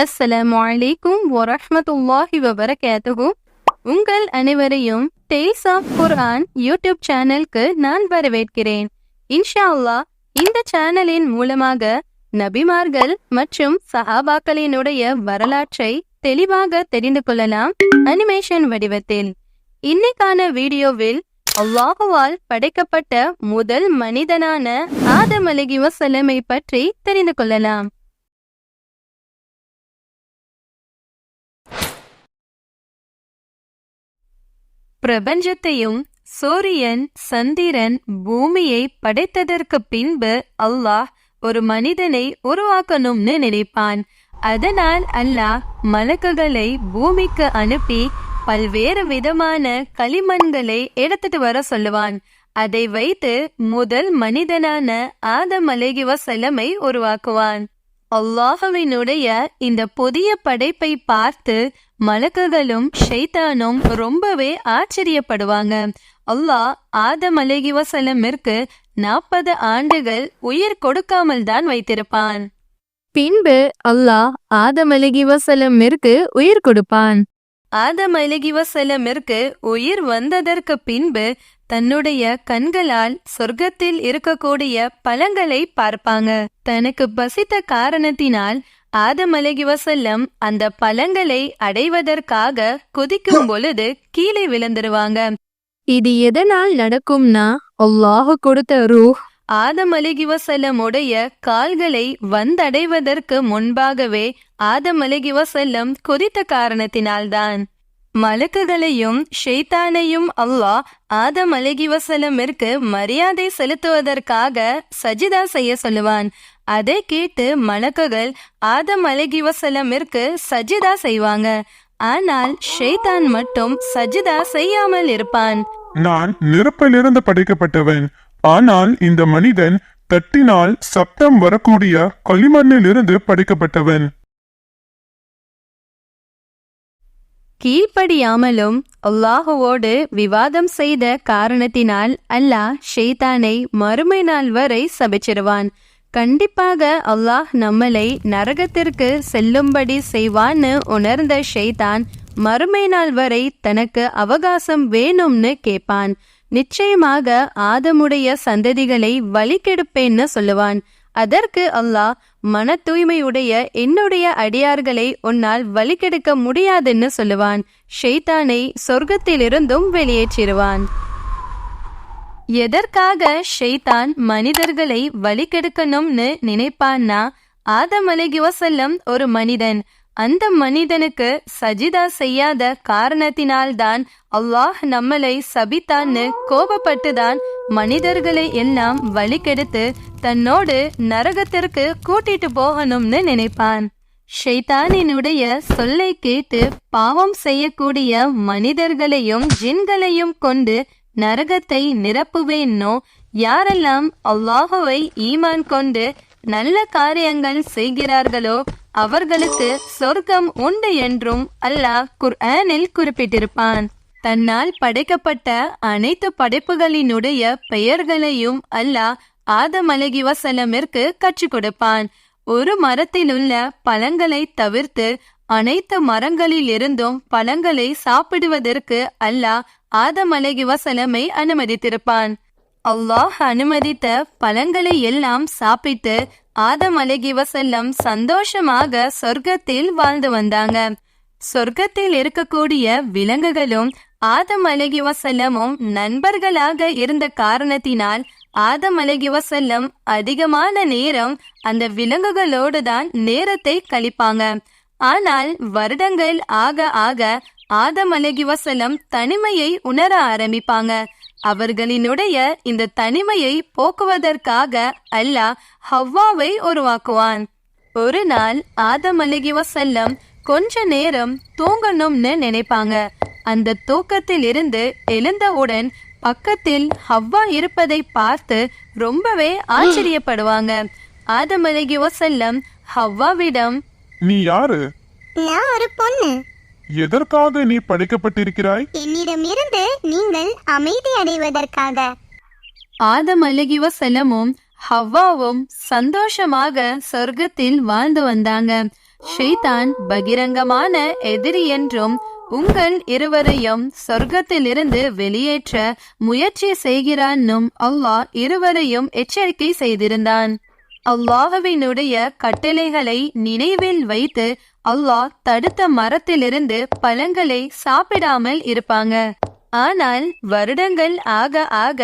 அஸ்ஸலாம் வலைக்கும் வரமத்துல்லாஹி வபரகாத்துஹு. உங்கள் அனைவரையும் டேல்ஸ் ஆஃப் குர்ஆன் யூடியூப் சேனலுக்கு நான் வரவேற்கிறேன். இன்ஷா அல்லாஹ் இந்த சேனலின் மூலமாக நபிமார்கள் மற்றும் சஹாபாக்களினுடைய வரலாற்றை தெளிவாக தெரிந்து கொள்ளலாம். அனிமேஷன் வடிவத்தில். இன்னைக்கான வீடியோவில் அல்லாஹுவால் படைக்கப்பட்ட முதல் மனிதனான ஆதம் அலகி வசலமை பற்றி தெரிந்து கொள்ளலாம். பிரபஞ்சத்தையும் சூரியன் சந்திரன் பூமியை படைத்ததற்கு பின்பு அல்லாஹ் ஒரு மனிதனை உருவாக்கணும்னு நினைப்பான். அதனால் அல்லாஹ் மலக்குகளை பூமிக்கு அனுப்பி பல்வேறு விதமான களிமண்களை எடுத்துட்டு வர சொல்லுவான். அதை வைத்து முதல் மனிதனான ஆதம் அலைஹி உருவாக்குவான். அல்லாஹவினுடைய இந்த புதிய படைப்பை பார்த்து மலக்குகளும் ஷைத்தானும் ரொம்பவே ஆச்சரியப்படுவாங்க. அல்லாஹ் ஆதம் அலைஹி வசலமிற்கு நாற்பது ஆண்டுகள் உயிர் கொடுக்காமல் தான் வைத்திருப்பான். பின்பு அல்லாஹ் ஆதம் அலைஹி வசலமிற்கு உயிர் கொடுப்பான். ஆதம் அலைஹி வஸல்லமிற்கு உயிர் வந்ததற்கு பின்பு தன்னுடைய கண்களால் சொர்க்கத்தில் இருக்கக்கூடிய பழங்களை பார்ப்பாங்க. தனக்கு பசித்த காரணத்தினால் ஆதம் அலைஹி வஸல்லம் அந்த பழங்களை அடைவதற்காக குதிக்கும் பொழுது கீழே விழுந்துருவாங்க. இது எதனால் நடக்கும்னா அல்லாஹ் கொடுத்த ரூஹ். ஆதம் வஸல்லமுடைய கால்களை வந்தடைவதற்கு முன்பாகவே ஆதம் அலகி வசல்லம் குதித்த காரணத்தினால்தான். மலக்குகளையும் ஷெய்தானையும் அல்லாஹ் ஆதம் அலகி வஸல்லமிற்கு மரியாதை செலுத்துவதற்காக சஜிதா செய்ய சொல்லுவான். அதை கேட்டு மலக்குகள் ஆதம் அலகி வசலமிற்கு சஜிதா செய்வாங்க. ஆனால் ஷெய்தான் மட்டும் சஜிதா செய்யாமல் இருப்பான். நான் நெருப்பிலிருந்து படைக்கப்பட்டவன். ஆனால் இந்த மனிதன் தட்டினால் சப்தம் வரக்கூடிய களிமண்ணிலிருந்து படைக்கப்பட்டவன். கீழ்ப்படியாமலும் அல்லாஹுவோடு விவாதம் செய்த காரணத்தினால் அல்லாஹ் ஷெய்தானை மறுமை நாள் வரை சபிச்சிருவான். கண்டிப்பாக அல்லாஹ் நம்மளை நரகத்திற்கு செல்லும்படி செய்வான்னு உணர்ந்த ஷெய்தான் மறுமை நாள் வரை தனக்கு அவகாசம் வேணும்னு கேட்பான். நிச்சயமாக ஆதமுடைய சந்ததிகளை வழிகெடுப்பேன்னு சொல்லுவான். அதற்கு அல்லாஹ் மன தூய்மையுடைய என்னுடைய அடியார்களை உன்னால் வழிகெடுக்க முடியாதுன்னு சொல்லுவான். ஷெய்தானை சொர்க்கத்திலிருந்தும் வெளியேற்றிடுவான். எதற்காக ஷெய்தான் மனிதர்களை வழிகெடுக்கணும்னு நினைப்பான்னா ஆதம் அலைஹி ஒரு மனிதன். அந்த மனிதனுக்கு சஜிதா செய்யாத காரணத்தினால்தான் அல்லாஹ் நம்மளை சபித்தான்னு கோபப்பட்டுதான் மனிதர்களை எல்லாம் வழிகெடுத்து தன்னோடு நரகத்திற்கு கூட்டிட்டு போகணும்னு நினைப்பான். ஷைத்தானினுடைய சொல்லை கேட்டு பாவம் செய்யக்கூடிய மனிதர்களையும் ஜின்களையும் கொண்டு நரகத்தை நிரப்புவேன்னோ யாரெல்லாம் அல்லாஹுவை ஈமான் கொண்டு நல்ல காரியங்கள் செய்கிறார்களோ அவர்களுக்கு சொர்க்கம் உண்டு என்றும் அல்லாஹ் குர்ஆனில் குறிப்பிட்டிருப்பான். தன்னால் படைக்கப்பட்ட அனைத்து படைப்புகளினுடைய பெயர்களையும் அல்லாஹ் ஆதம் அலைஹி வஸல்லமிற்கு கற்றுக் கொடுப்பான். ஒரு மரத்தில் உள்ள பழங்களை தவிர்த்து அனைத்து மரங்களில் இருந்தும் பழங்களை சாப்பிடுவதற்கு அல்லாஹ் ஆதம் அலைஹி வஸல்லமை அனுமதித்திருப்பான். அல்லாஹ் அனுமதித்த பழங்களை எல்லாம் சாப்பிட்டு ஆதம் அலைஹி வசல்லம் சந்தோஷமாக சொர்க்கத்தில் வாழ்ந்து வந்தாங்க. சொர்க்கத்தில் இருக்கக்கூடிய விலங்குகளும் ஆதம் அலைஹி வசல்லமும் நண்பர்களாக இருந்த காரணத்தினால் ஆதம் அலகி வசல்லம் அதிகமான நேரம் அந்த விலங்குகளோடு தான் நேரத்தை கழிப்பாங்க. ஆனால் வருடங்கள் ஆக ஆக ஆதம் அலகி வசலம் தனிமையை உணர ஆரம்பிப்பாங்க. அவர்களினுடைய இந்த தனிமையை போக்குவதற்காக அல்லாஹ் ஹவ்வாவை உருவாக்குவான். ஒரு நாள் ஆதம் அலகி வசல்லம் கொஞ்ச நேரம் தூங்கணும்னு நினைப்பாங்க. அந்த தூக்கத்தில் இருந்து எழுந்தவுடன் பக்கத்தில் ஹவ்வா இருப்பதை பார்த்து ரொம்பவே ஆச்சரியப்படுவாங்க. ஆதம் அலைஹி வஸல்லம் ஹவ்வாவிடம் நீ யாரு? நான் ஒரு பொண்ணு. எதற்காக நீ படைக்கப்பட்டிருக்கிறாய்? என்னிடமிருந்து நீங்கள் அமைதி அடைவதற்காக. ஆதம் அலைஹி வஸல்லமும் ஹவ்வாவும் சந்தோஷமாக சொர்க்கத்தில் வாழ்ந்து வந்தாங்க. ஷைத்தான் பகிரங்கமான எதிரி என்றும் உங்கள் இருவரையும் சொர்க்கத்திலிருந்து வெளியேற்ற முயற்சி செய்கிறான்னும் அல்லாஹ் இருவரையும் எச்சரிக்கை செய்திருந்தான். அல்லாஹுவினுடைய கட்டளைகளை நினைவில் வைத்து அல்லாஹ் தடுத்த மரத்திலிருந்து பழங்களை சாப்பிடாமல் இருப்பாங்க. ஆனால் வருடங்கள் ஆக ஆக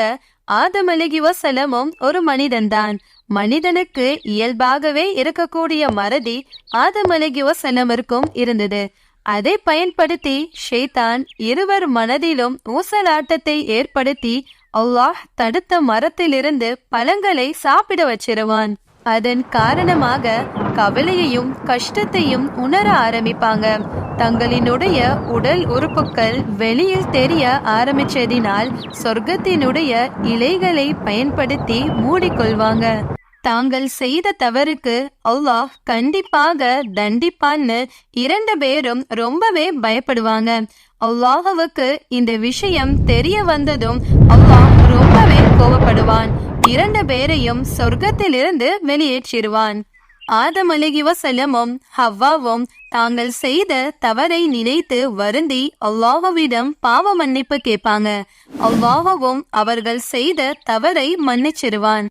ஆதமலகி வசலமும் ஒரு மனிதன்தான். மனிதனுக்கு இயல்பாகவே இருக்கக்கூடிய மறதி ஆதமலகி வசலமிற்கும் இருந்தது. அதை பயன்படுத்தி ஷேதான் இருவர் மனதிலும் ஊசலாட்டத்தை ஏற்படுத்தி அல்லாஹ் தடுத்த மரத்திலிருந்து பழங்களை சாப்பிட வச்சிருவான். அதன் காரணமாக கவலையையும் கஷ்டத்தையும் உணர ஆரம்பிப்பாங்க. தங்களினுடைய உடல் உறுப்புகள் வெளியில் தெரிய ஆரம்பிச்சதினால் சொர்க்கத்தினுடைய இலைகளை பயன்படுத்தி மூடிக்கொள்வாங்க. தாங்கள் செய்த தவறுக்கு அல்லாஹ் கண்டிப்பாக தண்டிப்பான்னு இரண்டு பேரும் ரொம்பவே பயப்படுவாங்க. அல்லாஹவுக்கு இந்த விஷயம் தெரிய வந்ததும் அல்லாஹ் ரொம்பவே கோபப்படுவான் இரண்டு பேரையும் சொர்க்கத்திலிருந்து வெளியேற்றிடுவான். ஆதம் அலிகி வசலமும் ஹவ்வாவும் தாங்கள் செய்த தவறை நினைத்து வருந்தி அல்லாஹுவிடம் பாவ மன்னிப்பு கேட்பாங்க. அல்லாஹவும் அவர்கள் செய்த தவறை மன்னிச்சிருவான்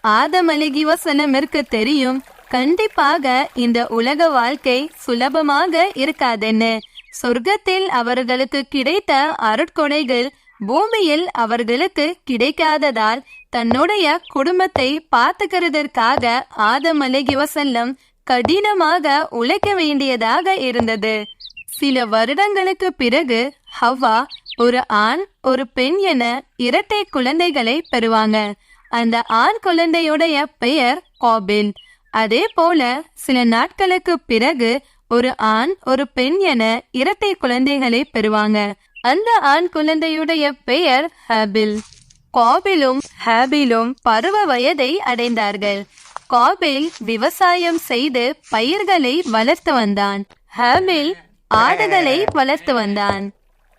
ஆதம் அலகி வசனமிற்கு தெரியும். கண்டிப்பாக இந்த உலக வாழ்க்கை சுலபமாக இருக்காதென்னு. சொர்க்கத்தில் அவர்களுக்கு கிடைத்த அருட்கொடைகள் பூமியில் அவர்களுக்கு கிடைக்காததால் தன்னுடைய குடும்பத்தை பார்த்துக்கிறதற்காக ஆதம் அலகி வசல்லம் கடினமாக உழைக்க வேண்டியதாக இருந்தது. சில வருடங்களுக்கு பிறகு ஹவ்வா ஒரு ஆண் ஒரு பெண் என இரட்டை குழந்தைகளை பெறுவாங்க. அந்த ஆண் குழந்தையுடைய பெயர் காபில் அதே போல சில நாட்களுக்கு பிறகு ஒரு ஆண் ஒரு பெண் என இரட்டை குழந்தைகளை பெறுவாங்க. அந்த ஆண் குழந்தையுடைய பெயர் ஹாபில். காபிலும் ஹாபிலும் பருவ வயதை அடைந்தார்கள். காபில் விவசாயம் செய்து பயிர்களை வளர்த்து வந்தான். ஹாபில் ஆடுகளை வளர்த்து வந்தான்.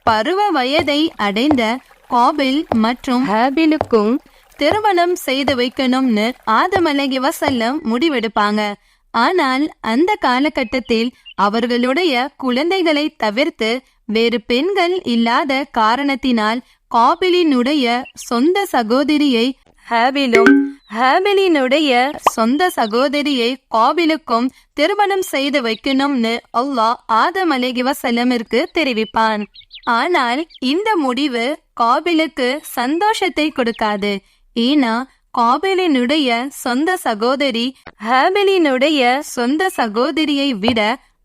பருவ வயதை அடைந்த காபில் மற்றும் ஹாபிலுக்கும் திருமணம் செய்து வைக்கணும்னு ஆதமலகி வசல்லம் முடிவெடுப்பாங்க. ஆனால் அந்த காலகட்டத்தில் அவர்களுடைய குழந்தைகளை தவிர்த்து வேறு பெண்கள் இல்லாத காரணத்தினால் காபிலினுடைய சொந்த சகோதரியை ஹேபிலும் ஹேபிலினுடைய சொந்த சகோதரியை காபிலுக்கும் திருமணம் செய்து வைக்கணும்னு அல்லாஹ் ஆதம் அலகி வசலமிற்கு தெரிவிப்பான். ஆனால் இந்த முடிவு காபிலுக்கு சந்தோஷத்தை கொடுக்காது. ஏனா காபேலினுடைய சொந்த சகோதரி ஹேபெலினுடைய சொந்த சகோதரியை விட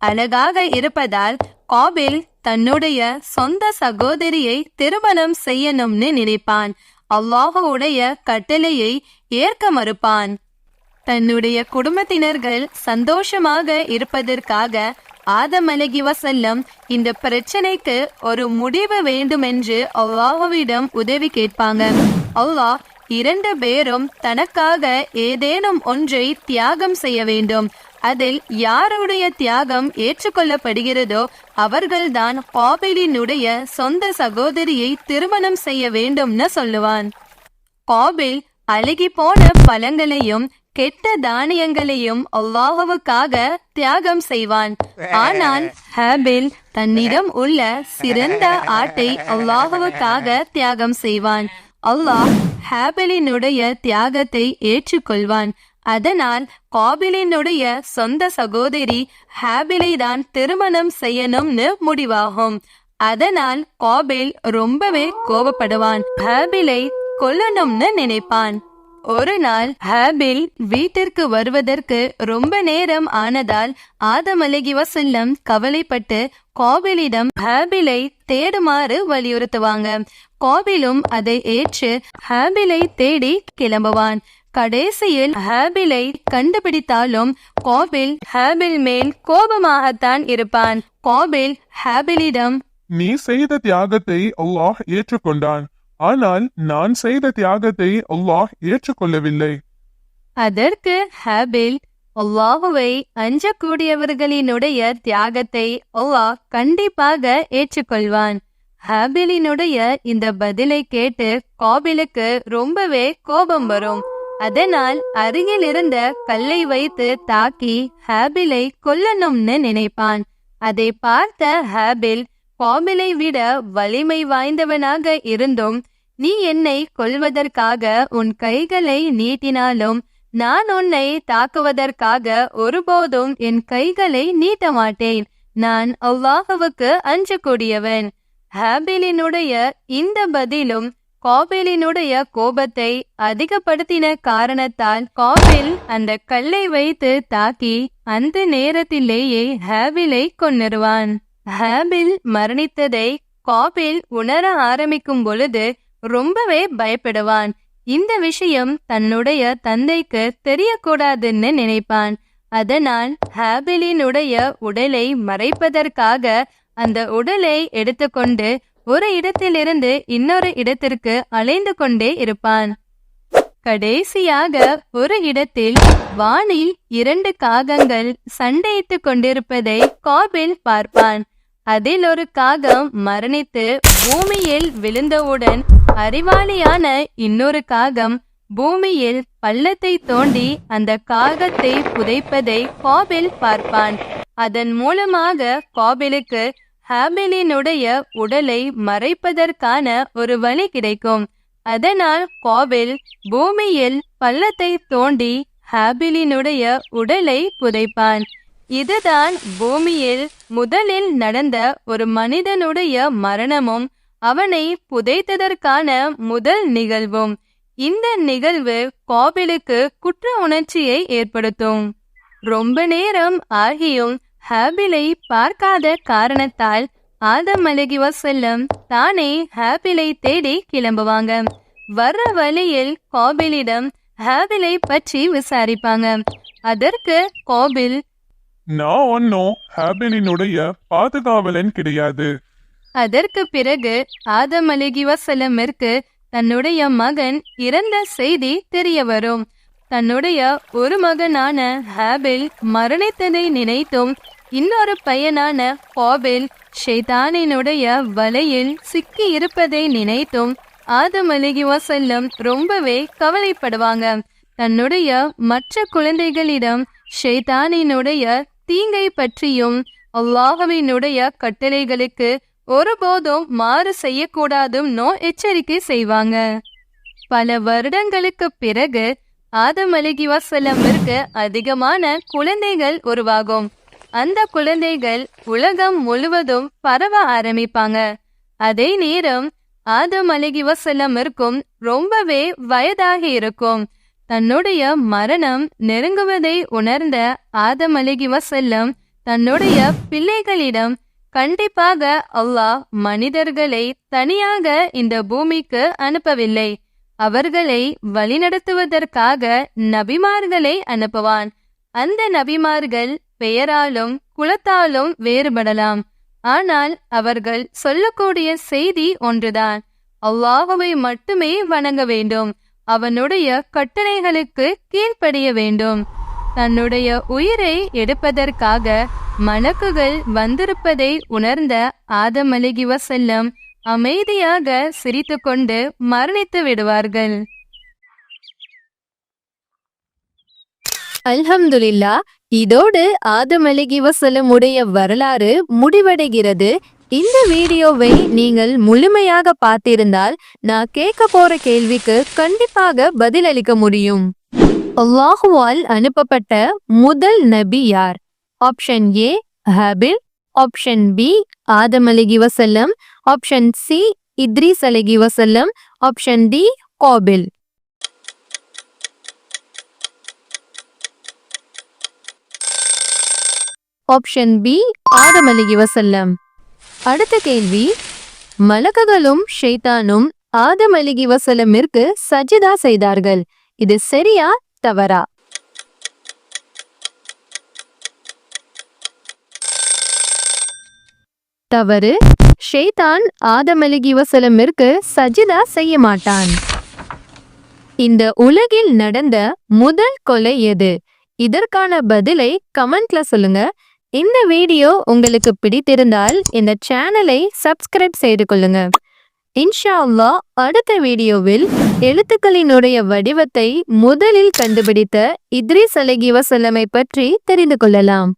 அழகாக இருப்பதால் காபில் தன்னுடைய சொந்த சகோதரியை திருமணம் செய்யணும்னு நினைப்பான். அல்லாஹுடைய கட்டளையை ஏற்க மறுப்பான். தன்னுடைய குடும்பத்தினர்கள் சந்தோஷமாக இருப்பதற்காக ஆதம் அலகி வசல்லம் இந்த பிரச்சனைக்கு ஒரு முடிவு வேண்டுமென்று அல்லாஹுவிடம் உதவி கேட்பாங்க. அல்லாஹ் இரண்டு பேரும் தனக்காக ஏதேனும் ஒன்றை தியாகம் செய்ய வேண்டும். அதில் யாருடைய தியாகம் ஏற்றுக்கொள்ளப்படுகிறதோ அவர்கள்தான் காபிலினுடைய சொந்த சகோதரியை திருமணம் செய்ய வேண்டும்னு சொல்லுவான். காபில் அழுகி போன பழங்களையும் கெட்ட தானியங்களையும் அல்லாஹுவுக்காக தியாகம் செய்வான். ஆனால் ஹாபில் தன்னிடம் உள்ள சிறந்த ஆட்டை அல்லாஹுவுக்காக தியாகம் செய்வான். அல்லாஹ் ஹாபிலினுடைய தியாகத்தை ஏற்றுக்கொள்வான். அதனால் காபிலினுடைய சொந்த சகோதரி ஹாபிலை தான் திருமணம் செய்யணும்னு முடிவாகும். அதனால் காபில் ரொம்பவே கோபப்படுவான். ஹாபிலை கொல்லணும்னு நினைப்பான். ஒரு நாள் ஹாபில் வீட்டிற்கு வருவதற்கு ரொம்ப நேரம் ஆனதால் ஆதம் அலகி வசல்லம் கவலைப்பட்டு காபிலிடம் ஹாபிலை தேடுமாறு வலியுறுத்துவாங்க. காபிலும் அதை ஏற்று ஹாபிலை தேடி கிளம்புவான். கடைசியில் ஹாபிலை கண்டுபிடித்தாலும் காபில் ஹாபில் மேல் கோபமாகத்தான் இருப்பான். காபில் ஹாபிலிடம் நீ செய்த தியாகத்தை அல்லாஹ் ஏற்றுக்கொண்டான். ஆனால் நான் செய்த தியாகத்தை அல்லாஹ் ஏற்றுக்கொள்ளவில்லை. அதற்கு ஹபில் அல்லாஹுவை அஞ்சக்கூடியவர்களினுடைய தியாகத்தை அல்லாஹ் கண்டிப்பாக ஏற்றுக்கொள்வான். ஹாபிலினுடைய இந்த பதிலை கேட்டு காபிலுக்கு ரொம்பவே கோபம் வரும். அதனால் அருகில் இருந்த கல்லை வைத்து தாக்கி ஹாபிலை கொல்லணும்னு நினைப்பான். அதை பார்த்த ஹாபில் காபிலை விட வலிமை வாய்ந்தவனாக இருந்தும் நீ என்னை கொல்வதற்காக உன் கைகளை நீட்டினாலும் நான் உன்னை தாக்குவதற்காக ஒருபோதும் என் கைகளை நீட்ட மாட்டேன் நான் அல்லாஹுவுக்கு அஞ்சக்கூடியவன் ஹாபிலினுடைய இந்த பதிலும் காபிலினுடைய கோபத்தை அதிகப்படுத்தின காரணத்தால் காபில் அந்த கல்லை வைத்து தாக்கி அந்த நேரத்திலேயே ஹாபிலை கொன்னிருவான். ஹேபில் மரணித்ததை காபில் உணர ஆரம்பிக்கும் பொழுது ரொம்பவே பயப்படுவான். இந்த விஷயம் தன்னுடைய தந்தைக்கு தெரியக்கூடாதுன்னு நினைப்பான். அதனால் ஹேபிலினுடைய உடலை மறைப்பதற்காக அந்த உடலை எடுத்துக்கொண்டு ஒரு இடத்திலிருந்து இன்னொரு இடத்திற்கு அலைந்து கொண்டே இருப்பான். கடைசியாக ஒரு இடத்தில் வானில் இரண்டு காகங்கள் சண்டையிட்டுக் கொண்டிருப்பதை காபில் பார்ப்பான். அதில் ஒரு காகம் மரணித்து பூமியில் விழுந்தவுடன் அறிவாளியான இன்னொரு காகம் பூமியில் பள்ளத்தை தோண்டி அந்த காகத்தை புதைப்பதை காபில் பார்ப்பான். அதன் மூலமாக காபிலுக்கு ஹாபிலினுடைய உடலை மறைப்பதற்கான ஒரு வழி கிடைக்கும். அதனால் காபில் பூமியில் பள்ளத்தை தோண்டி ஹாபிலினுடைய உடலை புதைப்பான். இதுதான் பூமியில் முதலில் நடந்த ஒரு மனிதனுடைய மரணமும் அவனை புதைத்ததற்கான முதல் நிகழ்வும். இந்த நிகழ்வு காபிலுக்கு குற்ற உணர்ச்சியை ஏற்படுத்தும். ரொம்ப நேரம் ஆகியும் ஹாபிலை பார்க்காத காரணத்தால் ஆதம் அழகி வசல்லம் தானே ஹாபிலை தேடி கிளம்புவாங்க. வர்ற வழியில் காபிலிடம் ஹாபிலை பற்றி விசாரிப்பாங்க. அதற்கு காபில் நான் ஒன்னும் ஹாபிலினுடைய பாதுகாவலன் கிடையாது. அதற்கு பிறகு ஆதம் அலிகி வசலமிற்கு தன்னுடைய மகன் இறந்த செய்தி தெரிய வரும் தன்னுடைய ஒரு மகனான ஹாபில் மரணித்ததை நினைத்தும் இன்னொரு பையனான பாபில் ஷெய்தானினுடைய வலையில் சிக்கி இருப்பதை நினைத்தும் ஆதம் அலிகி வசல்லம் ரொம்பவே கவலைப்படுவாங்க. தன்னுடைய மற்ற குழந்தைகளிடம் ஷெய்தானினுடைய தீங்கை பற்றியும் அல்லாஹவினுடைய கட்டளைகளுக்கு ஒருபோதும் மாறு செய்யக்கூடாதும்னோ எச்சரிக்கை செய்வாங்க. பல வருடங்களுக்கு பிறகு ஆதம் அலிகி வசல்லமிற்கு அதிகமான குழந்தைகள் உருவாகும். அந்த குழந்தைகள் உலகம் முழுவதும் பரவ ஆரம்பிப்பாங்க. அதே நேரம் ஆதம் அலிகி வசல்லமிற்கும் ரொம்பவே வயதாகி இருக்கும். தன்னுடைய மரணம் நெருங்குவதை உணர்ந்த ஆதம் அலிகி வசல்லம் தன்னுடைய பிள்ளைகளிடம் கண்டிப்பாக அல்லாஹ் மனிதர்களை தனியாக இந்த பூமிக்கு அனுப்பவில்லை. அவர்களை வழிநடத்துவதற்காக நபிமார்களை அனுப்புவான். அந்த நபிமார்கள் பெயராலும் குலத்தாலும் வேறுபடலாம். ஆனால் அவர்கள் சொல்லக்கூடிய செய்தி ஒன்றுதான். அல்லாஹுவை மட்டுமே வணங்க வேண்டும். அவனுடைய கட்டளைகளுக்கு கீழ்ப்படிய வேண்டும். தன்னுடைய உயிரை எடுப்பதற்காக மலக்குகள் வந்திருப்பதை உணர்ந்த ஆதமலிகி வசல்லம் அமைதியாக சிரித்துக்கொண்டு மரணித்து விடுவார்கள். அல்ஹம்துலில்லா இதோடு ஆதமலிகி அலிகி உடைய வரலாறு முடிவடைகிறது. இந்த வீடியோவை நீங்கள் முழுமையாக பார்த்திருந்தால் நான் கேட்க போற கேள்விக்கு கண்டிப்பாக பதிலளிக்க முடியும். அல்லாஹுவால் அனுப்பப்பட்ட முதல் நபி யார்? Option A Habil option B Adam அலிகி வசல்லம் ஆப்ஷன் சி இத்ரீஸ் அலிகி வசல்லம் option D Qabil. Option B Adam அலிகி வசல்லம் அடுத்த கேள்வி. மலக்குகளும் ஷெய்தானும் ஆதம் அலிகி சஜிதா செய்தார்கள். இது சரியா தவறா? தவறு. ஷைத்தான் ஆதம் அலிகி சஜிதா செய்ய மாட்டான். இந்த உலகில் நடந்த முதல் கொலை எது? இதற்கான பதிலை கமெண்ட்ல சொல்லுங்க. இந்த வீடியோ உங்களுக்கு பிடித்திருந்தால் இந்த சேனலை சப்ஸ்கிரைப் செய்து கொள்ளுங்க. இன்ஷா அல்லா அடுத்த வீடியோவில் எழுத்துக்களினுடைய வடிவத்தை முதலில் கண்டுபிடித்த இத்ரிஸ் அலைஹி வஸல்லமை பற்றி தெரிந்து கொள்ளலாம்.